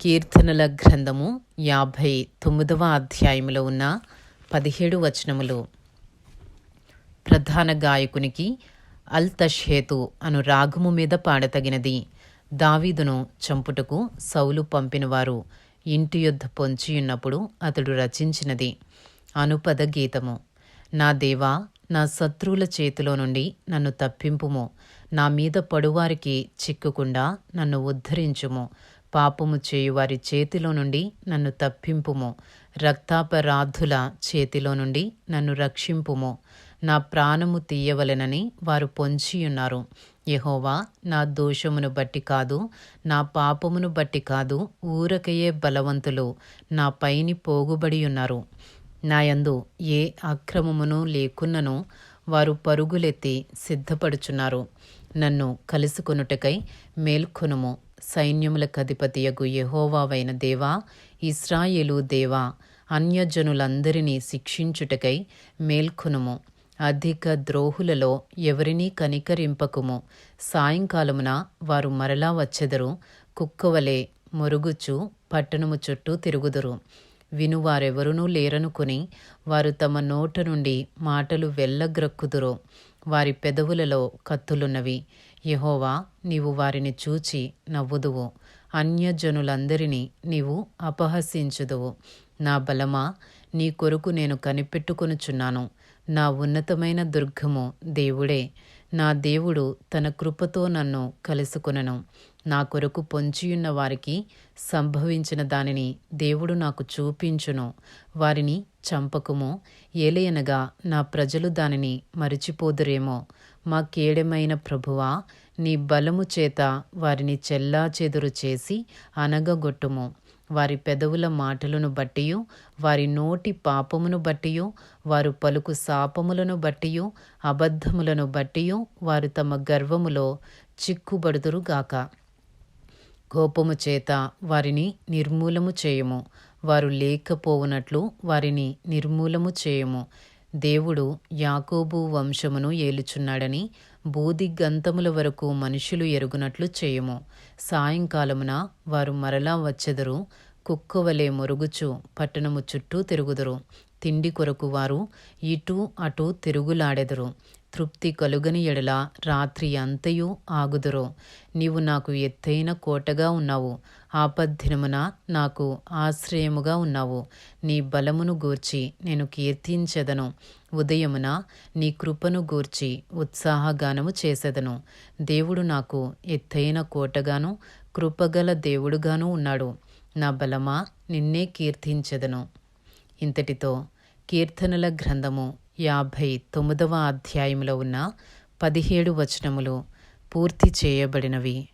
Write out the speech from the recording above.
కీర్తనల గ్రంథము యాభై తొమ్మిదవ అధ్యాయములో ఉన్న పదిహేడు వచనములు. ప్రధాన గాయకునికి అల్తషేతు అను రాగము మీద పాడతగినది. దావీదును చంపుటకు సౌలు పంపినవారు ఇంటి యొద్ద పొంచియున్నప్పుడు అతడు రచించినది. అనుపద గీతము. నా దేవా నా శత్రువుల చేతిలో నుండి నన్ను తప్పింపుము. నా మీద పడువారికి చిక్కుకుండా నన్ను ఉద్ధరించుము. పాపము చేయువారి చేతిలో నుండి నన్ను తప్పింపుము. రక్తాపరాధుల చేతిలో నుండి నన్ను రక్షింపుము. నా ప్రాణము తీయవలెనని వారు పొంచియున్నారు. యహోవా నా దోషమును బట్టి కాదు నా పాపమును బట్టి కాదు ఊరకయే బలవంతులు నా పైని పోగుబడి ఉన్నారు నాయందు ఏ అక్రమమును లేకున్నను వారు పరుగులెత్తి సిద్ధపడుచున్నారు. నన్ను కలుసుకొనుటకై మేల్కొనుము. సైన్యములకు అధిపతియగు యహోవావైన దేవా ఇస్రాయేలు దేవా అన్యజనులందరినీ శిక్షించుటకై మేల్కొనుము. అధిక ద్రోహులలో ఎవరినీ కనికరింపకుము. సాయంకాలమున వారు మరలా వచ్చెదరు కుక్కవలే మొరుగుచు పట్టణము చుట్టూ తిరుగుదురు. వినువారెవరునూ లేరనుకుని వారు తమ నోట నుండి మాటలు వెళ్ళగ్రక్కుదురు. వారి పెదవులలో కత్తులున్నవి. యహోవా నీవు వారిని చూచి నవ్వుదువు. అన్యజనులందరినీ నీవు అపహసించుదువు. నా బలమా నీ కొరకు నేను కనిపెట్టుకొనుచున్నాను. నా ఉన్నతమైన దుర్గము దేవుడే. నా దేవుడు తన కృపతో నన్ను కలుసుకొనను. నా కొరకు పొంచియున్న వారికి సంభవించిన దానిని దేవుడు నాకు చూపించును. వారిని చంపకుము. ఏలయనగా నా ప్రజలు దానిని మరిచిపోదురేమో. మా కేడమైన ప్రభువా నీ బలము చేత వారిని చెల్లా చెదురు చేసి అనగగొట్టుము వారి పెదవుల మాటలను బట్టియు వారి నోటి పాపమును బట్టియు వారు పలుకు శాపములను బట్టియు అబద్ధములను బట్టియు వారు తమ గర్వములో చిక్కుబడుదురుగాక. కోపము చేత వారిని నిర్మూలము చేయము. వారు లేకపోవునట్లు వారిని నిర్మూలము చేయము. దేవుడు యాకోబు వంశమును ఏలుచున్నాడని బోధిగంతముల వరకు మనుషులు ఎరుగునట్లు చేయము. సాయంకాలమున వారు మరలా వచ్చెదరు కుక్కవలే మొరుగుచు పట్టణము చుట్టూ తిరుగుదురు. తిండి కొరకు వారు ఇటు అటు తిరుగులాడెదరు. తృప్తి కలుగని ఎడల రాత్రి అంతయు ఆగుదురు. నీవు నాకు ఎత్తైన కోటగా ఉన్నావు. ఆపద్దినమున నాకు ఆశ్రయముగా ఉన్నావు. నీ బలమును గూర్చి నేను కీర్తించెదను. ఉదయమున నీ కృపను గూర్చి ఉత్సాహగానము చేసెదను. దేవుడు నాకు ఎత్తైన కోటగాను కృపగల దేవుడుగాను ఉన్నాడు. నా బలమా నిన్నే కీర్తించెదను. ఇంతటితో కీర్తనల గ్రంథము యాభై తొమ్మిదవ అధ్యాయంలో ఉన్న పదిహేడు వచనములు పూర్తి చేయబడినవి.